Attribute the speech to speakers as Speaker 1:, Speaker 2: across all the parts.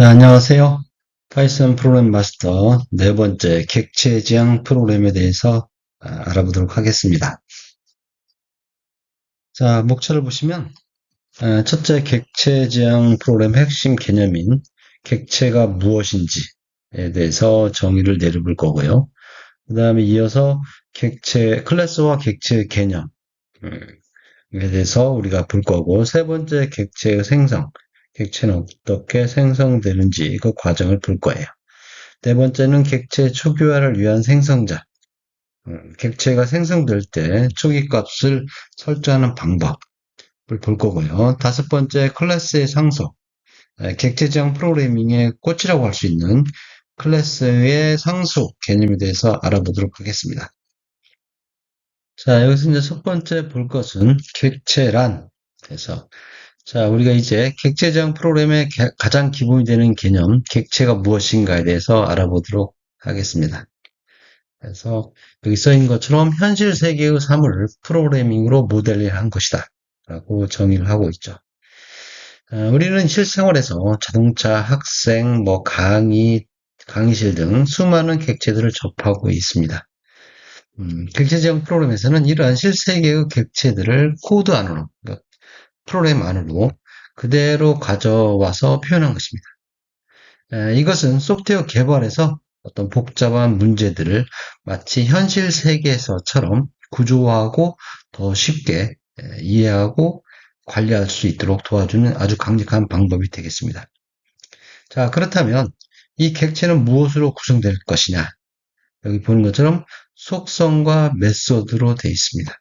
Speaker 1: 네, 안녕하세요. 파이썬 프로그램 마스터 네 번째 객체 지향 프로그램에 대해서 아, 알아보도록 하겠습니다. 자, 목차를 보시면 아, 첫째 객체 지향 프로그램 핵심 개념인 객체가 무엇인지에 대해서 정의를 내려볼 거고요. 그 다음에 이어서 객체, 클래스와 객체 개념에 대해서 우리가 볼 거고 세 번째 객체의 생성, 객체는 어떻게 생성되는지 그 과정을 볼 거예요. 네 번째는 객체 초기화를 위한 생성자. 음, 객체가 생성될 때 초기 값을 설정하는 방법을 볼 거고요. 다섯 번째 클래스의 상속. 객체지향 프로그래밍의 꽃이라고 할 수 있는 클래스의 상속 개념에 대해서 알아보도록 하겠습니다. 자, 여기서 이제 첫 번째 볼 것은 객체란 그래서 자, 우리가 이제 객체지향 프로그램의 가장 기본이 되는 개념, 객체가 무엇인가에 대해서 알아보도록 하겠습니다. 그래서 여기 써있는 것처럼 현실 세계의 사물을 프로그래밍으로 모델링한 것이다. 라고 정의를 하고 있죠. 어, 우리는 실생활에서 자동차, 학생, 뭐 강의, 강의실 등 수많은 객체들을 접하고 있습니다. 음, 객체지향 프로그램에서는 이러한 실세계의 객체들을 코드 안으로, 그러니까 프로그램 안으로 그대로 가져와서 표현한 것입니다. 이것은 소프트웨어 개발에서 어떤 복잡한 문제들을 마치 현실 세계에서처럼 구조화하고 더 쉽게 이해하고 관리할 수 있도록 도와주는 아주 강력한 방법이 되겠습니다. 자, 그렇다면 이 객체는 무엇으로 구성될 것이냐? 여기 보는 것처럼 속성과 메소드로 되어 있습니다.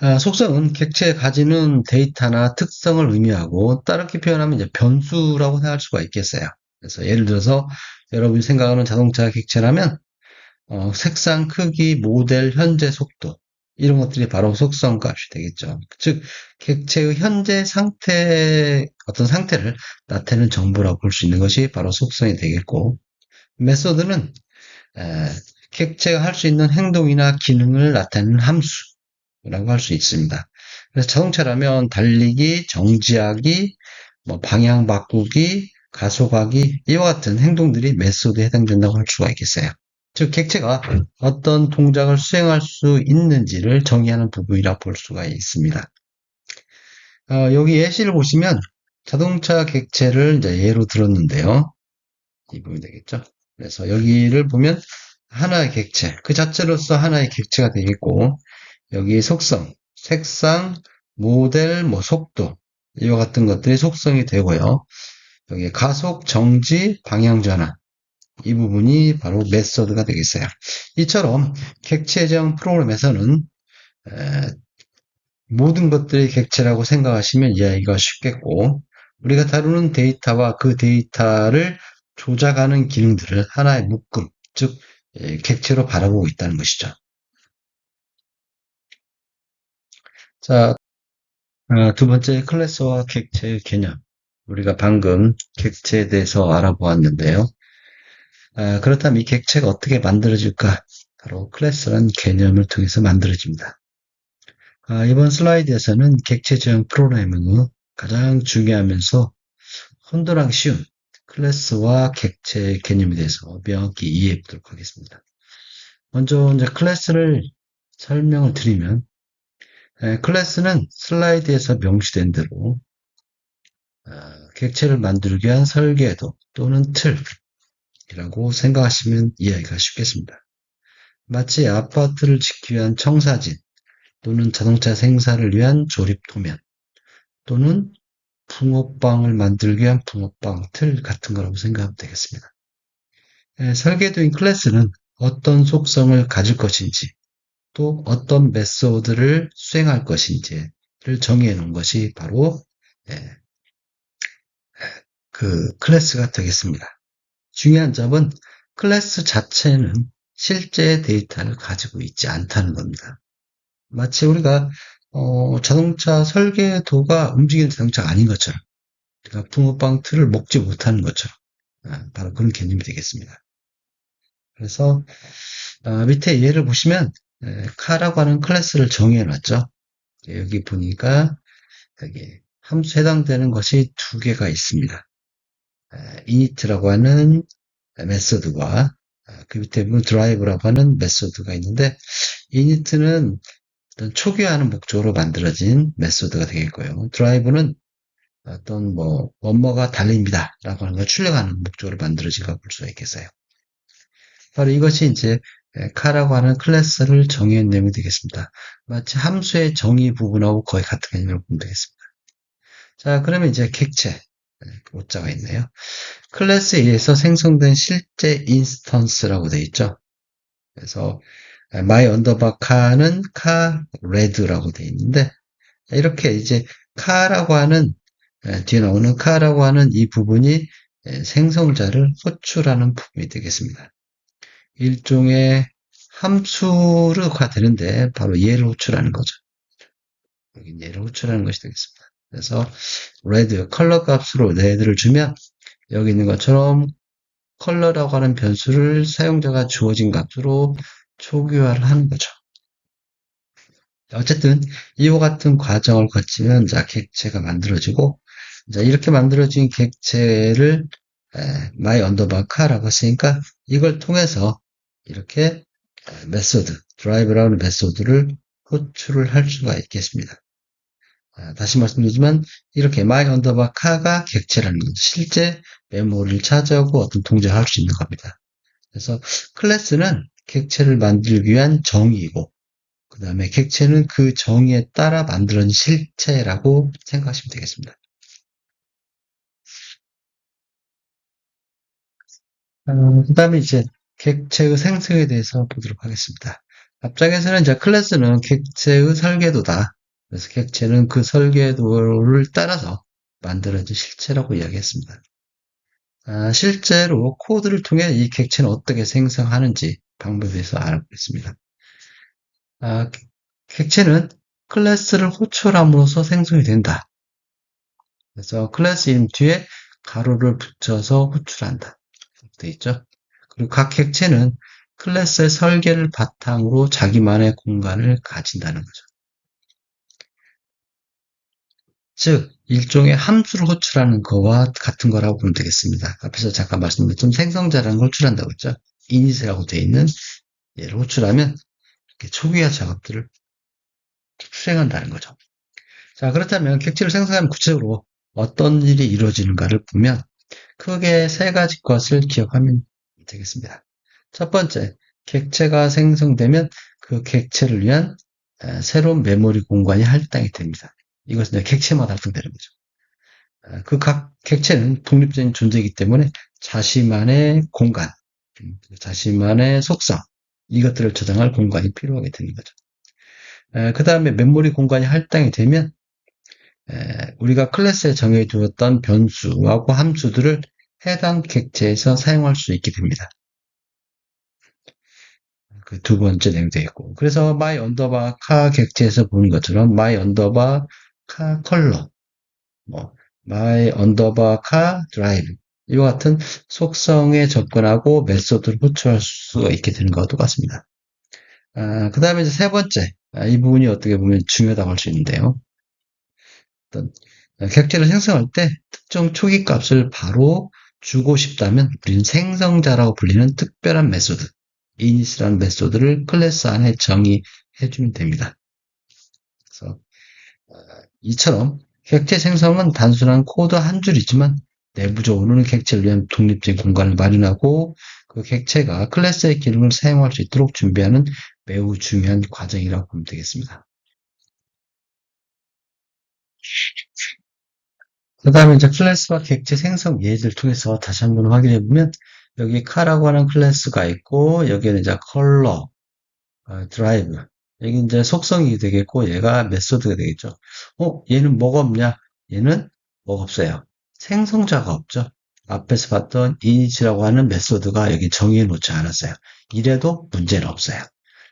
Speaker 1: 아, 속성은 객체에 가지는 데이터나 특성을 의미하고 따르게 표현하면 이제 변수라고 생각할 수가 있겠어요. 그래서 예를 들어서 여러분이 생각하는 자동차 객체라면 어, 색상, 크기, 모델, 현재 속도 이런 것들이 바로 속성 값이 되겠죠. 즉 객체의 현재 상태 어떤 상태를 나타내는 정보라고 볼 수 있는 것이 바로 속성이 되겠고 메소드는 에, 객체가 할 수 있는 행동이나 기능을 나타내는 함수 라고 할 수 있습니다. 그래서 자동차라면 달리기, 정지하기, 뭐 방향 바꾸기, 가속하기 이와 같은 행동들이 메소드에 해당된다고 할 수가 있겠어요. 즉 객체가 어떤 동작을 수행할 수 있는지를 정의하는 부분이라 볼 수가 있습니다. 어, 여기 예시를 보시면 자동차 객체를 이제 예로 들었는데요. 이 부분이 되겠죠. 그래서 여기를 보면 하나의 객체, 그 자체로서 하나의 객체가 되겠고 여기 속성, 색상, 모델, 뭐 속도 이와 같은 것들이 속성이 되고요. 여기 가속, 정지, 방향 전환 이 부분이 바로 메소드가 되겠어요. 이처럼 객체정 프로그램에서는 에, 모든 것들이 객체라고 생각하시면 이해하기가 쉽겠고 우리가 다루는 데이터와 그 데이터를 조작하는 기능들을 하나의 묶음, 즉 객체로 바라보고 있다는 것이죠. 자, 어, 두 번째 클래스와 객체의 개념. 우리가 방금 객체에 대해서 알아보았는데요. 아, 그렇다면 이 객체가 어떻게 만들어질까? 바로 클래스란 개념을 통해서 만들어집니다. 아, 이번 슬라이드에서는 객체 지형 프로그래밍의 가장 중요하면서 혼돈하기 쉬운 클래스와 객체 개념에 대해서 명확히 이해해 보도록 하겠습니다. 먼저 이제 클래스를 설명을 드리면 예, 클래스는 슬라이드에서 명시된 대로 아, 객체를 만들기 위한 설계도 또는 틀이라고 생각하시면 이해하기가 쉽겠습니다. 마치 아파트를 짓기 위한 청사진 또는 자동차 생산을 위한 조립 도면 또는 붕어빵을 만들기 위한 붕어빵 틀 같은 거라고 생각하면 되겠습니다. 예, 설계도인 클래스는 어떤 속성을 가질 것인지 또 어떤 메소드를 수행할 것인지를 정해 놓은 것이 바로 예, 그 클래스가 되겠습니다. 중요한 점은 클래스 자체는 실제 데이터를 가지고 있지 않다는 겁니다. 마치 우리가 어, 자동차 설계도가 움직이는 자동차가 아닌 것처럼 그러니까 붕어빵 틀을 먹지 못하는 것처럼 아, 바로 그런 개념이 되겠습니다. 그래서 아, 밑에 예를 보시면 카라고 하는 클래스를 정해 놨죠. 여기 보니까 여기 함수 해당되는 것이 두 개가 있습니다. init라고 하는 메소드와 그 밑에 보면 drive라고 하는 메소드가 있는데 init는 어떤 초기화하는 목적으로 만들어진 메소드가 되겠고요. drive는 어떤 뭐 뭐뭐가 달립니다 라고 하는 걸 출력하는 목적으로 만들어진가 볼 수가 있겠어요. 바로 이것이 이제 카라고 하는 클래스를 정의한 내용이 되겠습니다. 마치 함수의 정의 부분하고 거의 같은 개념으로 보면 되겠습니다. 자, 그러면 이제 객체, 오자가 있네요. 클래스에 의해서 생성된 실제 인스턴스라고 되어 있죠. 그래서 my underbar car는 car red라고 되어 있는데 이렇게 이제 car라고 하는 뒤에 나오는 car라고 하는 이 부분이 생성자를 호출하는 부분이 되겠습니다. 일종의 함수가 되는데 바로 얘를 호출하는 거죠. 여기 얘를 호출하는 것이 되겠습니다. 그래서 red 컬러 값으로 red를 주면 여기 있는 것처럼 컬러라고 하는 변수를 사용자가 주어진 값으로 초기화를 하는 거죠. 어쨌든 이와 같은 과정을 거치면 자 객체가 만들어지고 자 이렇게 만들어진 객체를 my underbar car라고 했으니까 이걸 통해서 이렇게 메소드, 드라이브라는 메소드를 호출을 할 수가 있겠습니다. 아, 다시 말씀드리지만 이렇게 my underbar car가 객체라는 건 실제 메모리를 차지하고 어떤 동작을 할수 있는 겁니다. 그래서 클래스는 객체를 만들기 위한 정의이고 그 다음에 객체는 그 정의에 따라 만들어진 실체라고 생각하시면 되겠습니다. 어, 그 다음에 이제 객체의 생성에 대해서 보도록 하겠습니다. 앞장에서는 이제 클래스는 객체의 설계도다. 그래서 객체는 그 설계도를 따라서 만들어진 실체라고 이야기했습니다. 아, 실제로 코드를 통해 이 객체는 어떻게 생성하는지 방법에 대해서 알아보겠습니다. 아, 객체는 클래스를 호출함으로써 생성이 된다. 그래서 클래스 이름 뒤에 가로를 붙여서 호출한다. 되어 있죠. 그리고 각 객체는 클래스의 설계를 바탕으로 자기만의 공간을 가진다는 거죠. 즉, 일종의 함수를 호출하는 거와 같은 거라고 보면 되겠습니다. 앞에서 잠깐 말씀드렸던 생성자라는 걸 호출한다고 했죠. 이니스라고 되어 있는 얘를 호출하면 이렇게 초기화 작업들을 수행한다는 거죠. 자, 그렇다면 객체를 생성하면 구체적으로 어떤 일이 이루어지는가를 보면 크게 세 가지 것을 기억하면 되겠습니다. 첫 번째, 객체가 생성되면 그 객체를 위한 새로운 메모리 공간이 할당이 됩니다. 이것은 객체마다 할당되는 거죠. 그 각 객체는 독립적인 존재이기 때문에 자신만의 공간, 자신만의 속성, 이것들을 저장할 공간이 필요하게 되는 거죠. 그 다음에 메모리 공간이 할당이 되면 우리가 클래스에 정해두었던 변수하고 함수들을 해당 객체에서 사용할 수 있게 됩니다. 그 두 번째 내용 되겠고 그래서 my underbar car 객체에서 보는 것처럼 my underbar car color 뭐 my underbar car drive 이와 같은 속성에 접근하고 메소드를 호출할 수가 있게 되는 것과 똑같습니다. 아, 그 다음에 이제 세 번째 아, 이 부분이 어떻게 보면 중요하다고 할 수 있는데요. 어떤 객체를 생성할 때 특정 초기 값을 바로 주고 싶다면 우리는 생성자라고 불리는 특별한 메소드, init이라는 메소드를 클래스 안에 정의해 주면 됩니다. 그래서 어, 이처럼 객체 생성은 단순한 코드 한 줄이지만 내부적으로는 객체를 위한 독립적인 공간을 마련하고 그 객체가 클래스의 기능을 사용할 수 있도록 준비하는 매우 중요한 과정이라고 보면 되겠습니다. 그 다음에 이제 클래스와 객체 생성 예제를 통해서 다시 한번 확인해 보면 여기 카라고 하는 클래스가 있고 여기는 이제 컬러, 어, 드라이브 여기 이제 속성이 되겠고 얘가 메소드가 되겠죠. 어 얘는 뭐가 없냐? 얘는 뭐가 없어요. 생성자가 없죠. 앞에서 봤던 init이라고 하는 메소드가 여기 정의해 놓지 않았어요. 이래도 문제는 없어요.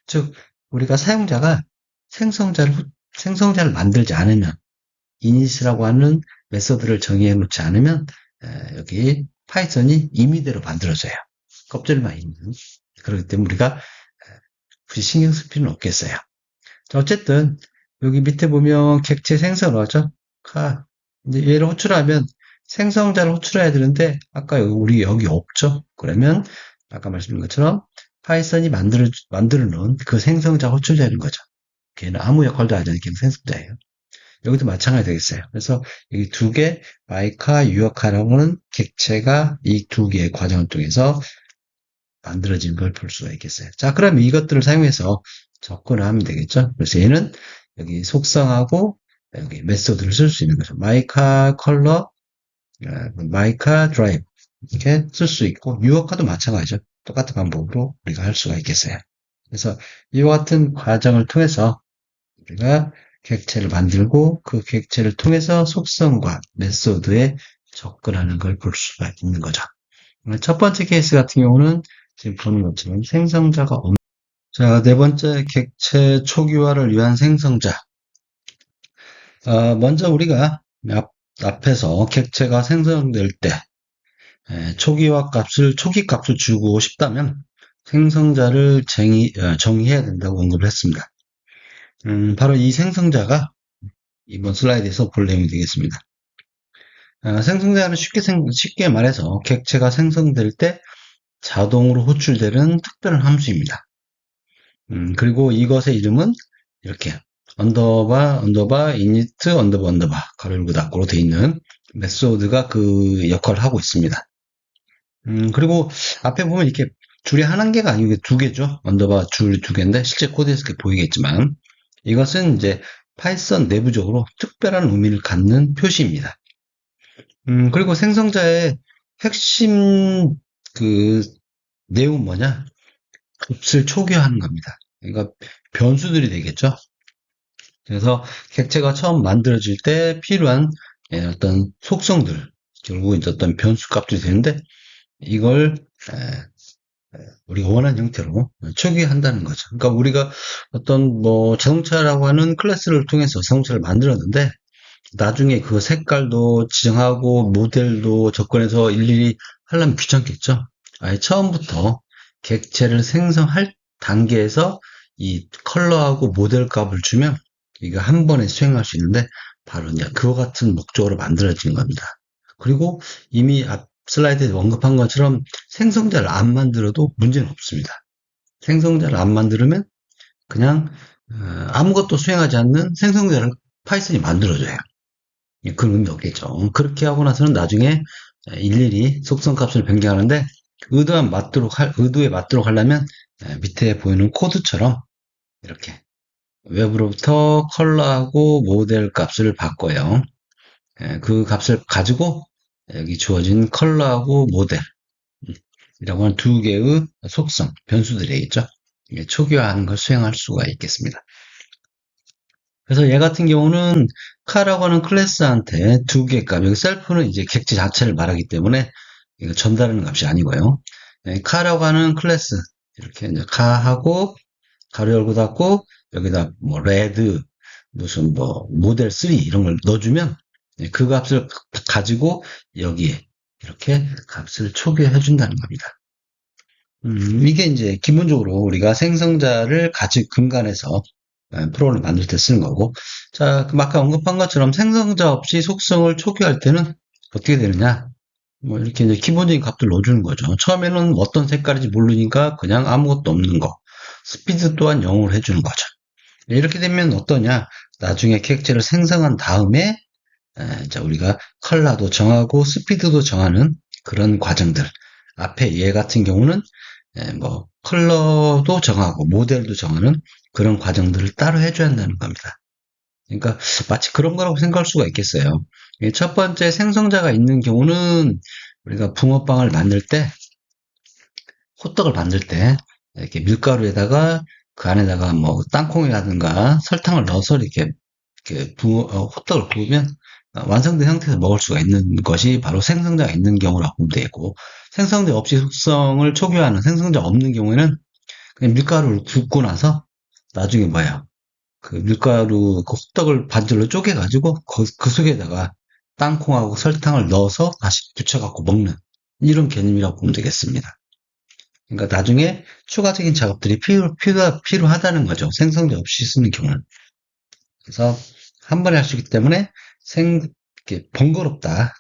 Speaker 1: 즉 우리가 사용자가 생성자를 생성자를 만들지 않으면 init이라고 하는 메소드를 정의해 놓지 않으면 여기 파이썬이 임의대로 만들어져요. 껍질만 있는. 그렇기 때문에 우리가 굳이 신경 쓸 필요는 없겠어요. 어쨌든 여기 밑에 보면 객체 생성을 하죠. 카. 이제 얘를 호출하면 생성자를 호출해야 되는데 아까 우리 여기 없죠? 그러면 아까 말씀드린 것처럼 파이썬이 만들어 만들어 놓은 그 생성자 호출되는 거죠. 걔는 아무 역할도 하지 걔는 생성자예요. 여기도 마찬가지 되겠어요. 그래서 이두 개, 마이카, 유역카라고는 객체가 이 두 개의 과정을 통해서 만들어진 걸 볼 수가 있겠어요. 자, 그럼 이것들을 사용해서 접근을 하면 되겠죠. 그래서 얘는 여기 속성하고 여기 메소드를 쓸 수 있는 거죠. 마이카 컬러, 마이카 드라이브 이렇게 쓸 수 있고 유어카도 마찬가지죠. 똑같은 방법으로 우리가 할 수가 있겠어요. 그래서 이와 같은 과정을 통해서 우리가 객체를 만들고 그 객체를 통해서 속성과 메소드에 접근하는 걸 볼 수가 있는 거죠. 첫 번째 케이스 같은 경우는 지금 보는 것처럼 생성자가 없는 자, 네 번째 객체 초기화를 위한 생성자. 어, 먼저 우리가 앞, 앞에서 객체가 생성될 때 에, 초기화 값을 초기 값을 주고 싶다면 생성자를 정의, 어, 정의해야 된다고 언급을 했습니다. 음, 바로 이 생성자가 이번 슬라이드에서 볼 내용이 되겠습니다. 어, 생성자는 쉽게, 생, 쉽게 말해서 객체가 생성될 때 자동으로 호출되는 특별한 함수입니다. 음, 그리고 이것의 이름은 이렇게 언더바 언더바 이니트 언더바 언더바 가로 열고 닫고로 되어 있는 메소드가 그 역할을 하고 있습니다. 음, 그리고 앞에 보면 이렇게 줄이 한 개가 아니고 두 개죠. 언더바 줄 두 개인데 실제 코드에서 이렇게 보이겠지만 이것은 이제 파이썬 내부적으로 특별한 의미를 갖는 표시입니다. 음, 그리고 생성자의 핵심 그 내용은 뭐냐? 값을 초기화하는 겁니다. 그러니까 변수들이 되겠죠. 그래서 객체가 처음 만들어질 때 필요한 예, 어떤 속성들, 결국은 어떤 변수 값들이 되는데 이걸 우리가 원하는 형태로 초기화한다는 거죠. 그러니까 우리가 어떤 뭐 자동차라고 하는 클래스를 통해서 자동차를 만들었는데 나중에 그 색깔도 지정하고 모델도 접근해서 일일이 하려면 귀찮겠죠. 아예 처음부터 객체를 생성할 단계에서 이 컬러하고 모델 값을 주면 이거 한 번에 수행할 수 있는데 바로 이제 그와 같은 목적으로 만들어진 겁니다. 그리고 이미 앞 슬라이드에 언급한 것처럼 생성자를 안 만들어도 문제는 없습니다. 생성자를 안 만들면 그냥 어, 아무것도 수행하지 않는 생성자를 파이썬이 만들어줘요. 그런 의미 없겠죠. 그렇게 하고 나서는 나중에 일일이 속성 값을 변경하는데 의도한 맞도록 할, 의도에 맞도록 하려면 밑에 보이는 코드처럼 이렇게 외부로부터 컬러하고 모델 값을 바꿔요. 그 값을 가지고 여기 주어진 컬러하고 모델 이라고 하는 두 개의 속성, 변수들이 있죠. 초기화하는 걸 수행할 수가 있겠습니다. 그래서 얘 같은 경우는 카라고 하는 클래스한테 두 개 값, 여기 셀프는 이제 객체 자체를 말하기 때문에 이거 전달하는 값이 아니고요. 카라고 하는 클래스, 이렇게 이제 카하고 가로 열고 닫고 여기다 뭐 레드 무슨 뭐 모델 3 이런 걸 넣어주면 그 값을 가지고 여기에 이렇게 값을 초기화해 준다는 겁니다. 음, 이게 이제 기본적으로 우리가 생성자를 가지 근간해서 프로그램을 만들 때 쓰는 거고 자, 그 아까 언급한 것처럼 생성자 없이 속성을 초기화할 때는 어떻게 되느냐 뭐 이렇게 이제 기본적인 값들 넣어주는 거죠. 처음에는 어떤 색깔인지 모르니까 그냥 아무것도 없는 거. 스피드 또한 0으로 해주는 거죠. 이렇게 되면 어떠냐? 나중에 객체를 생성한 다음에 자 우리가 컬러도 정하고 스피드도 정하는 그런 과정들. 앞에 얘 같은 경우는 뭐 컬러도 정하고 모델도 정하는 그런 과정들을 따로 해줘야 한다는 겁니다. 그러니까 마치 그런 거라고 생각할 수가 있겠어요. 첫 번째 생성자가 있는 경우는 우리가 붕어빵을 만들 때 호떡을 만들 때 이렇게 밀가루에다가 그 안에다가 뭐 땅콩이라든가 설탕을 넣어서 이렇게, 이렇게 붕어, 어, 호떡을 구우면 완성된 상태에서 먹을 수가 있는 것이 바로 생성자가 있는 경우라고 보면 되고 생성자 없이 숙성을 초기화하는 생성자 없는 경우에는 그냥 밀가루를 굽고 나서 나중에 뭐야 그 밀가루 그 호떡을 반절로 쪼개가지고 그, 그 속에다가 땅콩하고 설탕을 넣어서 다시 붙여갖고 먹는 이런 개념이라고 보면 되겠습니다. 그러니까 나중에 추가적인 작업들이 필요, 필요, 필요하다는 거죠. 생성자 없이 쓰는 경우는. 그래서 한 번에 할 수 있기 때문에 생, 번거롭다.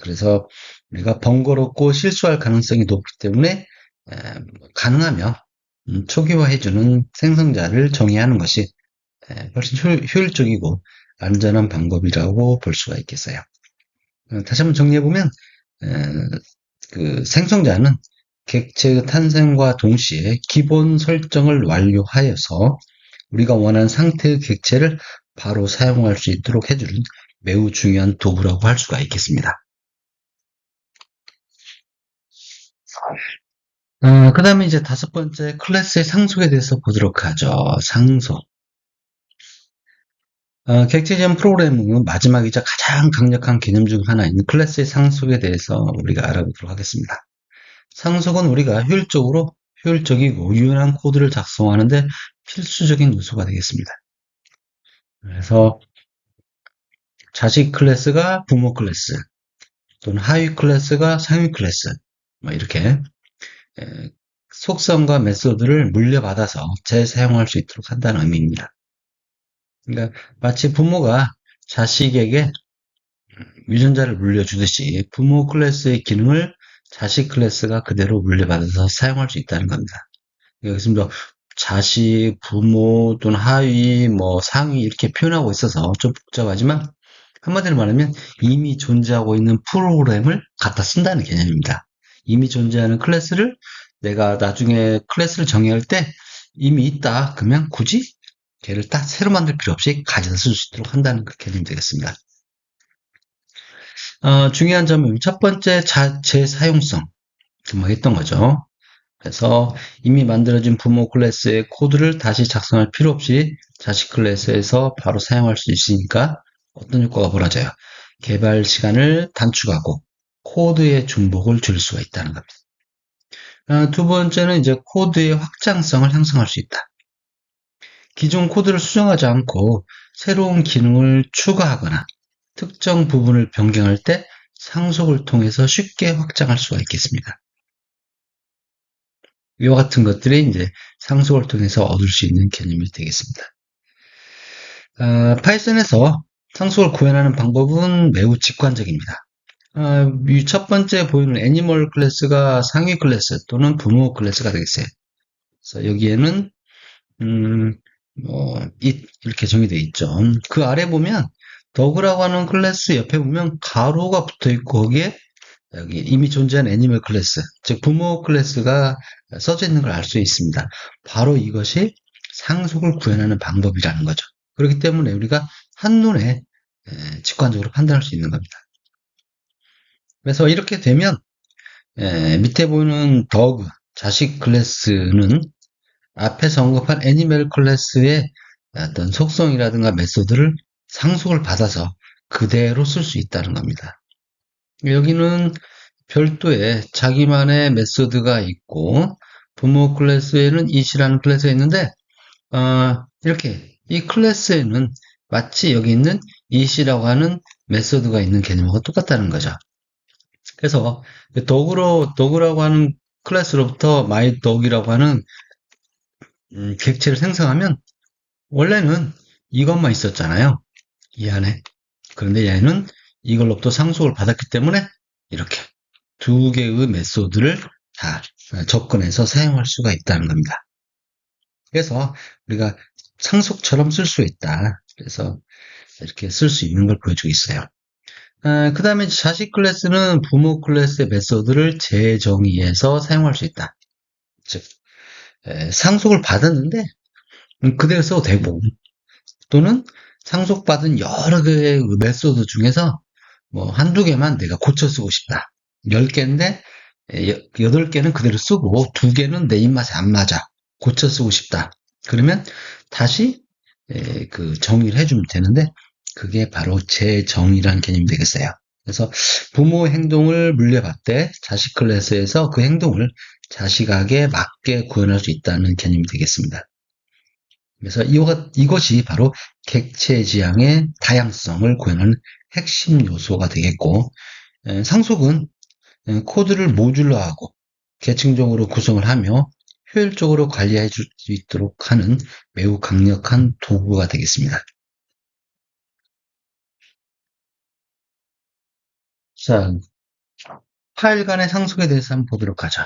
Speaker 1: 그래서 우리가 번거롭고 실수할 가능성이 높기 때문에 가능하면 음, 초기화해주는 생성자를 정의하는 것이 훨씬 효율적이고 안전한 방법이라고 볼 수가 있겠어요. 어, 다시 한번 정리해보면 그 생성자는 객체의 탄생과 동시에 기본 설정을 완료하여서 우리가 원하는 상태의 객체를 바로 사용할 수 있도록 해주는 매우 중요한 도구라고 할 수가 있겠습니다. 어, 그 다음에 이제 다섯 번째 클래스의 상속에 대해서 보도록 하죠. 상속. 어, 객체지원 프로그래밍은 마지막이자 가장 강력한 개념 중 하나인 클래스의 상속에 대해서 우리가 알아보도록 하겠습니다. 상속은 우리가 효율적으로 효율적이고 유연한 코드를 작성하는데 필수적인 요소가 되겠습니다. 그래서 자식 클래스가 부모 클래스 또는 하위 클래스가 상위 클래스 뭐 이렇게 속성과 메소드를 물려받아서 재사용할 수 있도록 한다는 의미입니다. 그러니까 마치 부모가 자식에게 유전자를 물려주듯이 부모 클래스의 기능을 자식 클래스가 그대로 물려받아서 사용할 수 있다는 겁니다. 여기서 뭐 자식, 부모 또는 하위, 뭐 상위 이렇게 표현하고 있어서 좀 복잡하지만 한마디로 말하면 이미 존재하고 있는 프로그램을 갖다 쓴다는 개념입니다. 이미 존재하는 클래스를 내가 나중에 클래스를 정의할 때 이미 있다. 그러면 굳이 걔를 딱 새로 만들 필요 없이 가져다 쓸 수 있도록 한다는 그 개념이 되겠습니다. 어, 중요한 점은 첫 번째 자체 사용성. 금방 했던 거죠. 그래서 이미 만들어진 부모 클래스의 코드를 다시 작성할 필요 없이 자식 클래스에서 바로 사용할 수 있으니까 어떤 효과가 벌어져요? 개발 시간을 단축하고 코드의 중복을 줄 수가 있다는 겁니다. 어, 두 번째는 이제 코드의 확장성을 형성할 수 있다. 기존 코드를 수정하지 않고 새로운 기능을 추가하거나 특정 부분을 변경할 때 상속을 통해서 쉽게 확장할 수가 있겠습니다. 이와 같은 것들이 이제 상속을 통해서 얻을 수 있는 개념이 되겠습니다. 어, 파이썬에서 상속을 구현하는 방법은 매우 직관적입니다. 어, 첫 번째 보이는 애니멀 클래스가 상위 클래스 또는 부모 클래스가 되겠어요. 그래서 여기에는 음, 뭐 it 이렇게 정의되어 있죠. 그 아래 보면 더그라고 하는 클래스 옆에 보면 가로가 붙어 있고 거기에 여기 이미 존재한 애니멀 클래스, 즉 부모 클래스가 써져 있는 걸 알 수 있습니다. 바로 이것이 상속을 구현하는 방법이라는 거죠. 그렇기 때문에 우리가 한눈에 직관적으로 판단할 수 있는 겁니다. 그래서 이렇게 되면 밑에 보이는 더그, 자식 클래스는 앞에서 언급한 애니멀 클래스의 어떤 속성이라든가 메소드를 상속을 받아서 그대로 쓸 수 있다는 겁니다. 여기는 별도의 자기만의 메소드가 있고 부모 클래스에는 이시라는 클래스가 있는데 어, 이렇게 이 클래스에는 마치 여기 있는 이시라고 하는 메소드가 있는 개념하고 똑같다는 거죠. 그래서 도구로 도구라고 하는 클래스로부터 마이 도기라고 하는 음, 객체를 생성하면 원래는 이것만 있었잖아요. 이 안에. 그런데 얘는 이걸로부터 상속을 받았기 때문에 이렇게 두 개의 메소드를 다 접근해서 사용할 수가 있다는 겁니다. 그래서 우리가 상속처럼 쓸 수 있다. 그래서 이렇게 쓸 수 있는 걸 보여주고 있어요. 아, 그 다음에 자식 클래스는 부모 클래스의 메소드를 재정의해서 사용할 수 있다. 즉, 에, 상속을 받았는데 음, 그대로 써도 되고 또는 상속받은 여러 개의 그 메소드 중에서 뭐 한두 개만 내가 고쳐 쓰고 싶다. 10개인데 8개는 그대로 쓰고 2개는 내 입맛에 안 맞아. 고쳐 쓰고 싶다. 그러면 다시 그 정의를 해주면 되는데 그게 바로 재정의란 개념이 되겠어요. 그래서 부모 행동을 물려받되 자식 클래스에서 그 행동을 자식에게 맞게 구현할 수 있다는 개념이 되겠습니다. 그래서 이것이 바로 객체 지향의 다양성을 구현하는 핵심 요소가 되겠고 상속은 코드를 모듈러하고 계층적으로 구성을 하며 효율적으로 관리해 줄 수 있도록 하는 매우 강력한 도구가 되겠습니다. 자, 파일 간의 상속에 대해서 한번 보도록 하죠.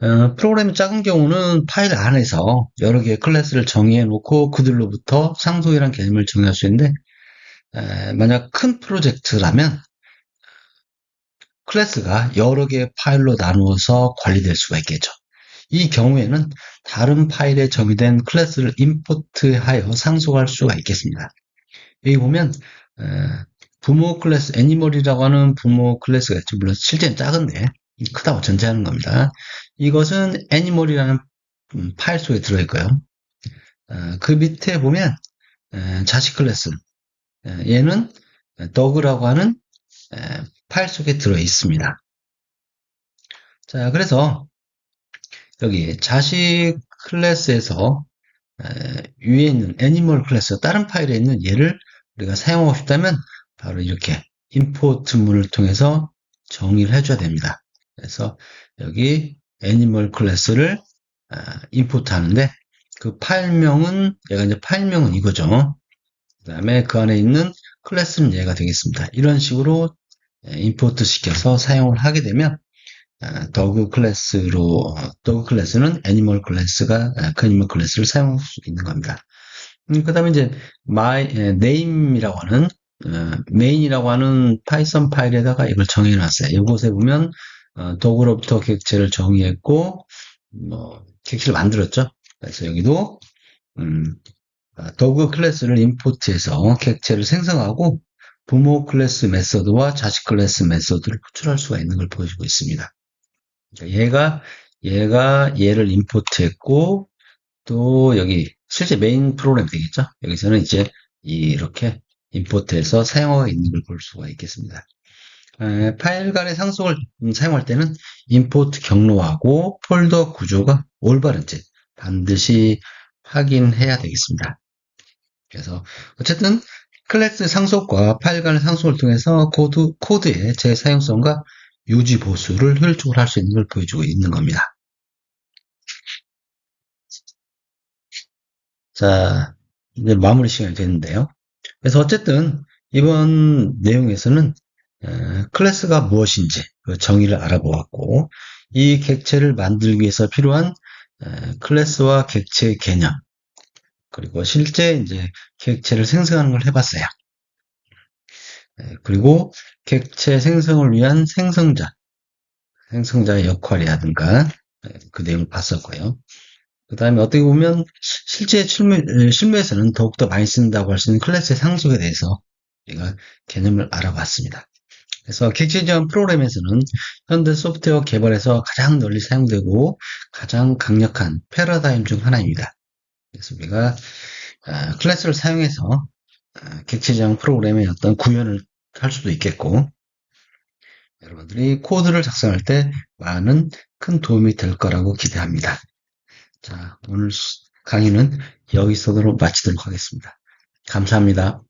Speaker 1: 어, 프로그램이 작은 경우는 파일 안에서 여러 개의 클래스를 정의해 놓고 그들로부터 상속이란 개념을 정의할 수 있는데 에, 만약 큰 프로젝트라면 클래스가 여러 개의 파일로 나누어서 관리될 수가 있겠죠. 이 경우에는 다른 파일에 정의된 클래스를 임포트하여 상속할 수가 있겠습니다. 여기 보면 에, 부모 클래스, 애니멀이라고 하는 부모 클래스가 있죠. 물론 실제는 작은데 크다고 전제하는 겁니다. 이것은 애니멀이라는 음, 파일 속에 들어있고요. 어, 그 밑에 보면 에, 자식 클래스 에, 얘는 더그라고 하는 에, 파일 속에 들어 있습니다. 자, 그래서 여기 자식 클래스에서 에, 위에 있는 애니멀 클래스 다른 파일에 있는 얘를 우리가 사용하고 싶다면 바로 이렇게 임포트 문을 통해서 정의를 해줘야 됩니다. 그래서 여기 애니멀 클래스를 아, 임포트 하는데 그 파일명은 얘가 이제 파일명은 이거죠. 그 다음에 그 안에 있는 클래스는 얘가 되겠습니다. 이런 식으로 임포트 시켜서 사용을 하게 되면 아, 더그 클래스로 더그 클래스는 애니멀 클래스가 아, 그 애니멀 클래스를 사용할 수 있는 겁니다. 음, 그 다음에 이제 my name이라고 하는 메인이라고 하는 파이썬 파일에다가 이걸 정해 놨어요. 이곳에 보면 어, 도구로부터 객체를 정의했고 뭐 객체를 만들었죠. 그래서 여기도 음, 도구 클래스를 임포트해서 객체를 생성하고 부모 클래스 메서드와 자식 클래스 메서드를 호출할 수가 있는 걸 보여주고 있습니다. 그러니까 얘가 얘가 얘를 임포트했고 또 여기 실제 메인 프로그램 되겠죠. 여기서는 이제 이렇게 임포트해서 사용하고 있는 걸 볼 수가 있겠습니다. 에, 파일 간의 상속을 음, 사용할 때는 임포트 경로하고 폴더 구조가 올바른지 반드시 확인해야 되겠습니다. 그래서 어쨌든 클래스 상속과 파일 간의 상속을 통해서 코드, 코드의 재사용성과 유지 보수를 효율적으로 할 수 있는 걸 보여주고 있는 겁니다. 자, 이제 마무리 시간이 됐는데요. 그래서 어쨌든 이번 내용에서는 클래스가 무엇인지 그 정의를 알아보았고 이 객체를 만들기 위해서 필요한 클래스와 객체의 개념 그리고 실제 이제 객체를 생성하는 걸 해봤어요. 그리고 객체 생성을 위한 생성자, 생성자의 역할이라든가 그 내용을 봤었고요. 그 다음에 어떻게 보면 실제 실무, 실무에서는 더욱더 많이 쓴다고 할 수 있는 클래스의 상속에 대해서 우리가 개념을 알아봤습니다. 그래서 객체 지원 프로그램에서는 현대 소프트웨어 개발에서 가장 널리 사용되고 가장 강력한 패러다임 중 하나입니다. 그래서 우리가 아, 클래스를 사용해서 아, 객체 지원 프로그램의 어떤 구현을 할 수도 있겠고 여러분들이 코드를 작성할 때 많은 큰 도움이 될 거라고 기대합니다. 자, 오늘 강의는 여기서도 마치도록 하겠습니다. 감사합니다.